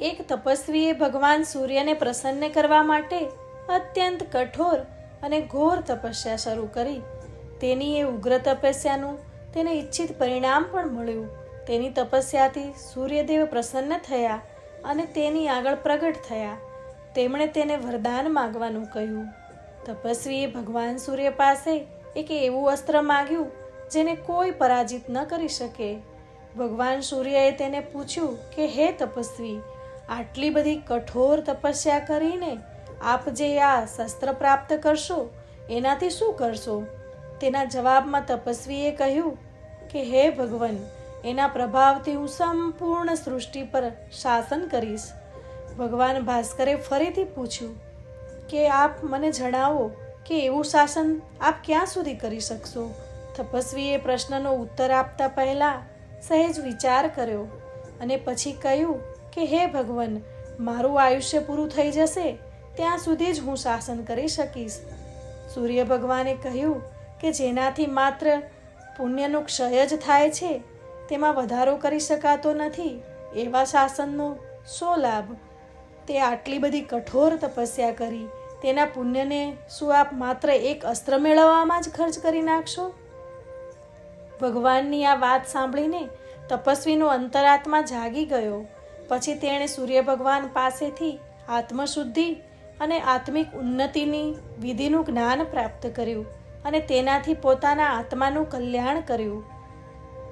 એક તપસ્વીએ ભગવાન સૂર્યને પ્રસન્ન કરવા માટે અત્યંત કઠોર અને ઘોર તપસ્યા શરૂ કરી. તેની એ ઉગ્ર તપસ્યાનું તેને ઈચ્છિત પરિણામ પણ મળ્યું. તેની તપસ્યાથી સૂર્યદેવ પ્રસન્ન થયા અને તેની આગળ પ્રગટ થયા. તેમણે તેને વરદાન માગવાનું કહ્યું. તપસ્વીએ ભગવાન સૂર્ય પાસે એક એવું અસ્ત્ર માગ્યું જેને કોઈ પરાજિત ન કરી શકે. ભગવાન સૂર્યએ તેને પૂછ્યું કે, હે તપસ્વી આટલી બધી કઠોર તપસ્યા કરીને આપ જે આ શસ્ત્ર પ્રાપ્ત કરશો, એનાથી શું કરશો? તેના જવાબમાં તપસ્વીએ કહ્યું કે, હે ભગવાન, એના પ્રભાવથી હું સંપૂર્ણ સૃષ્ટિ પર શાસન કરીશ. ભગવાન ભાસ્કરે ફરીથી પૂછ્યું કે, આપ મને જણાવો કે એવું શાસન આપ ક્યાં સુધી કરી શકશો? તપસ્વીએ પ્રશ્નનો ઉત્તર આપતા પહેલાં સહેજ વિચાર કર્યો અને પછી કહ્યું કે હે ભગવાન, મારું આયુષ્ય પૂરું થઈ જશે, ત્યાં સુધી જ હું શાસન કરી શકીશ. સૂર્ય ભગવાને કહ્યું કે જેનાથી માત્ર પુણ્યનો ક્ષય જ થાય છે, તેમાં વધારો કરી શકાતો નથી, એવા શાસનનો શો લાભ? તે આટલી બધી કઠોર તપસ્યા કરી, તેના પુણ્યને શું આપ માત્ર એક અસ્ત્ર મેળવવામાં જ ખર્ચ કરી નાખશો? ભગવાનની આ વાત સાંભળીને તપસ્વીનો અંતરાત્મા જાગી ગયો. પછી તેણે સૂર્ય ભગવાન પાસેથી આત્મશુદ્ધિ અને આત્મિક ઉન્નતિની વિધિનું જ્ઞાન પ્રાપ્ત કર્યું અને તેનાથી પોતાના આત્માનું કલ્યાણ કર્યું.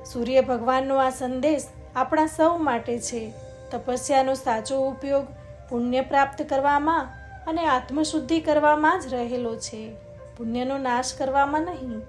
સૂર્ય ભગવાનનો આ સંદેશ આપણા સૌ માટે છે. તપસ્યાનો સાચો ઉપયોગ પુણ્ય પ્રાપ્ત કરવામાં અને આત્મશુદ્ધિ કરવામાં જ રહેલો છે. પુણ્યનો નાશ કરવામાં નહીં.